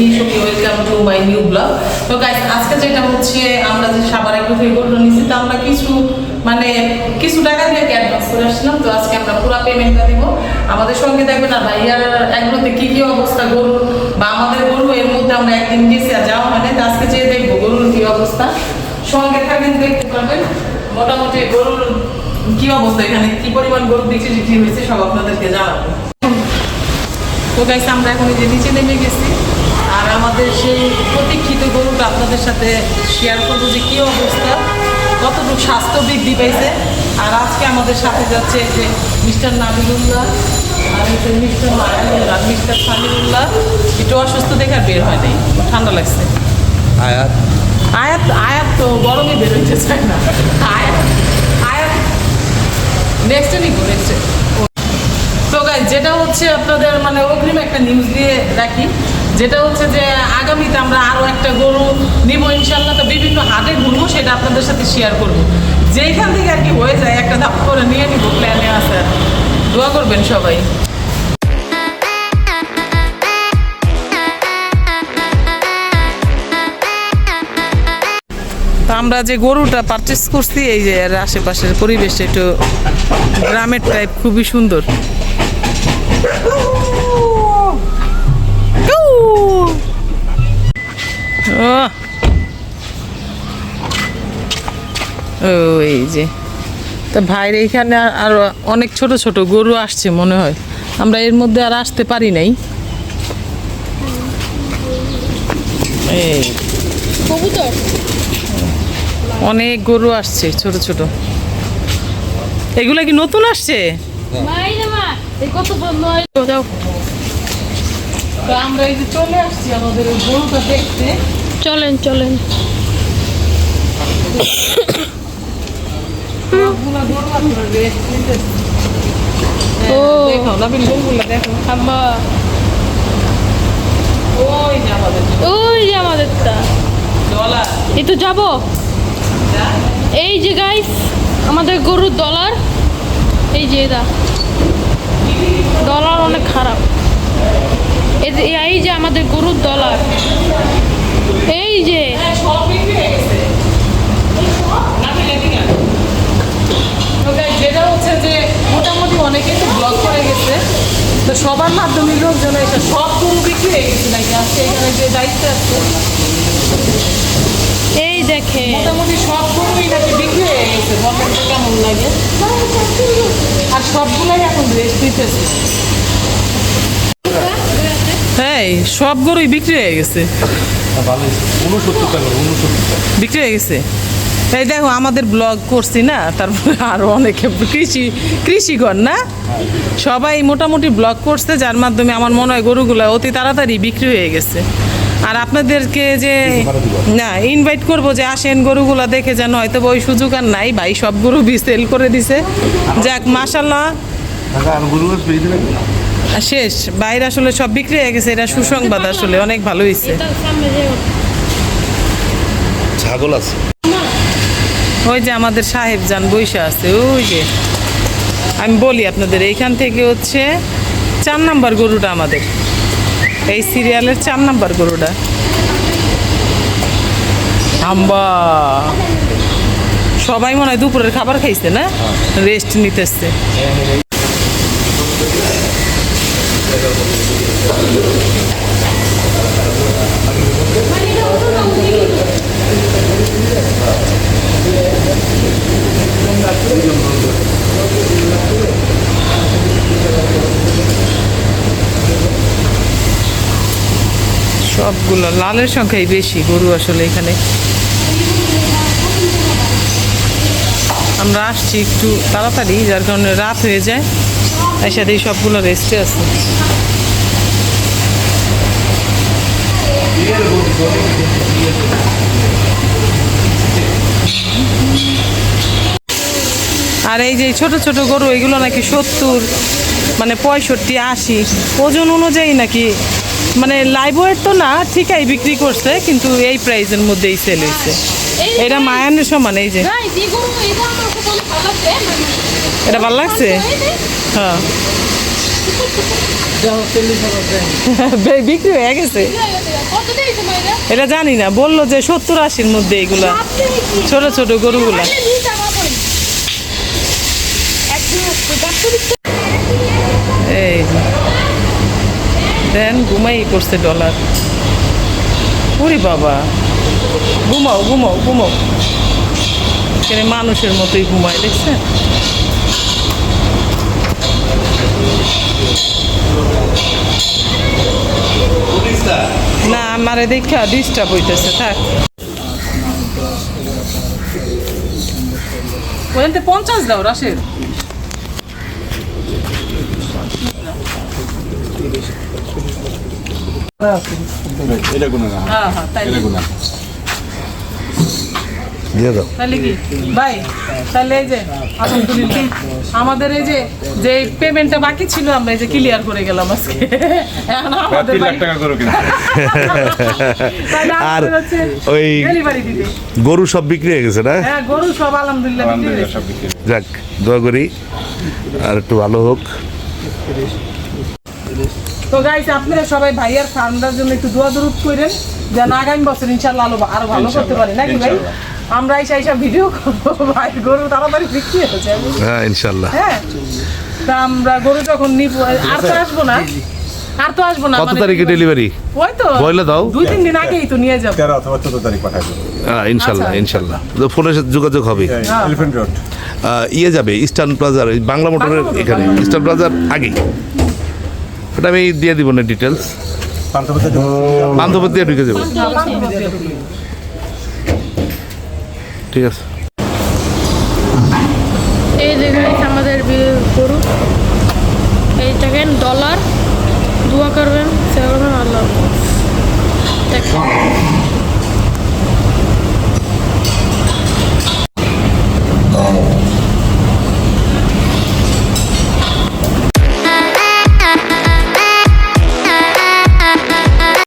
Me welcome to my new blog তো guys আজকে যেটা হচ্ছে, আমরা যে সাবার একটু থেকে গরুটা নিচ্ছি তো আমরা কিছু মানে কিছু টাকা দিয়ে অ্যাডভান্স করে আসছিলাম, তো আজকে আমরা পুরো পেমেন্টটা দিব। আমাদের সঙ্গে দেখবেন আর ভাইয়ার এগুলোতে কি কি অবস্থা গরুর বা আমাদের গরু, এর মধ্যে আমরা একদিন গেছি আর যাওয়া মানে আজকে যেয়ে দেখব গরুর কি অবস্থা। সঙ্গে থাকেন দেখতে পারবেন, মোটামুটি গরুর কি অবস্থা এখানে, কি পরিমাণ গরু বিক্রি বিক্রি হয়েছে, সব আপনাদেরকে জানাব। তো গাইস আমরা এখন যে নিচে নেমে গেছি। আর আমাদের সেই প্রতীক্ষিত গরুটা আপনাদের সাথে শেয়ার করব যে কী অবস্থা কতটুকু স্বাস্থ্য বৃদ্ধি পাইছে আর আজকে আমাদের সাথে যাচ্ছে যে মিস্টার নাবিলুল্লাহ আর যে মিস্টার মায়ানুল্লাহ আর মিস্টার সামিরুল্লাহ। একটু অসুস্থ দেখে আর বের হয় নাই ঠান্ডা লাগছে। আয়াত। আয়াত আয়াত তো গরমে বের হইতে চায় না। আয়াত আয়াত। নেক্সটে নিবো নেক্সটে তো গাইজ যেটা হচ্ছে আপনাদের মানে অগ্রিম একটা নিউজ দিয়ে রাখি। যেটা হচ্ছে যে আগামীতে আমরা আরও একটা গরু নিব ইনশাল্লাহ তো বিভিন্ন হাটে ঘুরবো, সেটা আপনাদের সাথে শেয়ার করব। যেইখান থেকে আর কি হয়ে যায়, একটা ধাপ করে নিয়ে নিব প্ল্যানে আছে দোয়া করবেন সবাই। আমরা যে গরুটা পারচেস করছি, এই যে আশেপাশের পরিবেশটা একটু গ্রামের টাইপ খুবই সুন্দর। ওই যে। তা ভাইয়ের এইখানে আর- অনেক ছোট ছোট গরু আসছে মনে হয়। আমরা এর মধ্যে আর আসতে পারি নাই। এই। কবুতর? অনেক গরু আসছে ছোট ছোট। এগুলা কি নতুন আসছে? এই এই চলেন চলেন সবগুলা গরু আপনার rest নিতেছে। ও। হ্যাঁ, দেখো নবীন গরুগুলা দেখো আম্মা ওই যে আমাদের ওই যে আমাদেরটা এই তো যাব। এই যে গাইস আমাদের গরুর ডলার এই যে এটা। ডলার অনেক খারাপ। এই যে এই যে আমাদের গরুর ডলার এই যে। তো সবার মাধ্যমে লোকজন এসে সব গরু বিক্রি হয়ে গেছে নাকি? আজকে এখানে যে দায়িত্ব আছে। এই দেখে। মোটামুটি সব গরুই নাকি বিক্রি হয়ে গেছে? বলেন কেমন লাগে? আর সবগুলাই এখন রেস্ট হ্যাঁ সব গরুই বিক্রি হয়ে গেছে। বিক্রি হয়ে গেছে? এই দেখো আমাদের ব্লগ করছি না তারপরে আরও অনেকে কৃষি কৃষিগণ না? সবাই মোটামুটি ব্লগ করছে যার মাধ্যমে আমার মনে হয় গরুগুলো অতি তাড়াতাড়ি বিক্রি হয়ে গেছে। আর আপনাদেরকে যে না ইনভাইট করব যে আসেন গরুগুলো দেখে যেন হয়তো ওই সুযোগ আর নাই। ভাই সব গরু বি সেল করে দিছে। যাক মাসাল্লাহ শেষ বাইরে আসলে সব বিক্রি হয়ে গেছে এটা সুসংবাদ আসলে অনেক ভালো হয়েছে ছাগল আছে। ওই যে আমাদের সাহেব যান বৈশা আছে, ওই যে। আমি বলি আপনাদের, এইখান থেকে হচ্ছে চার নাম্বার গরুটা আমাদের। এই সিরিয়ালের চার নাম্বার গরুটা। আম্বা। সবাই মনে হয় দুপুরের খাবার খাইছে, না? রেস্ট নিতেছে। সবগুলো, লালের সংখ্যাই বেশি গরু আসলে এখানে। আমরা আসছি একটু তাড়াতাড়ি, যার কারণে রাত হয়ে যায়। তাই সাথে সবগুলো রেস্টে আছে। আর এই যে ছোট ছোট গরু, এগুলো নাকি সত্তর মানে পঁয়ষট্টি, আশি, ওজন অনুযায়ী নাকি মানে লাইভ ওয়েট তো না ঠিকই বিক্রি করছে কিন্তু এই প্রাইসের মধ্যেই সেল হয়েছে। এটা মায়ানের সমান এই যে। গরু এটা আমার ভালো লাগছে এটা ভালো লাগছে? এই যে, হ্যাঁ। বিক্রি হয়ে গেছে? কত দিয়েছে মাইরা এটা? জানি না বলল যে সত্তর আশির মধ্যে এগুলা। ছোট ছোট গরুগুলা। ঘুমাই করছে ডলার। ওরে বাবা। ঘুমাও ঘুমাও ঘুমাও। এখানে মানুষের মতোই ঘুমায়, দেখছেন? না, আমারে দেখা ডিস্টার্ব হইতেছে, থাক। বলেন তো পঞ্চাশ দাও রাশের এটা কোনো না। হ্যাঁ হ্যাঁ তাই এটা কোনো দিয়ে দাও। তাহলে কি? ভাই তাহলে এই যে আলহামদুলিল্লাহ। আমাদের এই যে যে পেমেন্টটা বাকি ছিল আমরা এই যে ক্লিয়ার করে গেলাম আজকে। এখন আমাদের তিন লাখ টাকা করো কিন্তু। আর ওই গরু সব বিক্রি হয়ে গেছে না? হ্যাঁ গরু সব আলহামদুলিল্লাহ বিক্রি আলহামদুলিল্লাহ হয়েছে। সব বিক্রি হয়েছে। যাক দোয়া করি। আর একটু ভালো হোক। তো গাইস আপনারা সবাই ভাইয়ার ফার্মটার জন্য একটু দোয়া দরুদ করেন যেন আগামী বছর ইনশাল্লাহ আলো আরও ভালো করতে পারি। নাকি ভাই? আমরা এসে এসে ভিডিও করব ভাই গরু তাড়াতাড়ি বিক্রি হয়ে যায়। হ্যাঁ ইনশাল্লাহ হ্যাঁ তা আমরা গরু যখন নিব আর তো আসব না। আর তো আসব না কত মানে তারিখে ডেলিভারি ওই তো বইলে দাও। দুই তিন দিন আগেই তো নিয়ে যাব। তেরো অথবা চোদ্দ তারিখ পাঠাবো হ্যাঁ ইনশাল্লাহ আচ্ছা। ইনশাল্লাহ তো ফোনের সাথে যোগাযোগ হবে। এলিফেন্ট রোড ইয়ে যাবে ইস্টার্ন প্লাজার বাংলা মোটরের এখানে। ইস্টার্ন প্লাজার আগেই। ওটা আমি দিয়ে দিব না ডিটেলস বান্ধবত দিয়ে ঢুকে যাব। ঠিক আছে।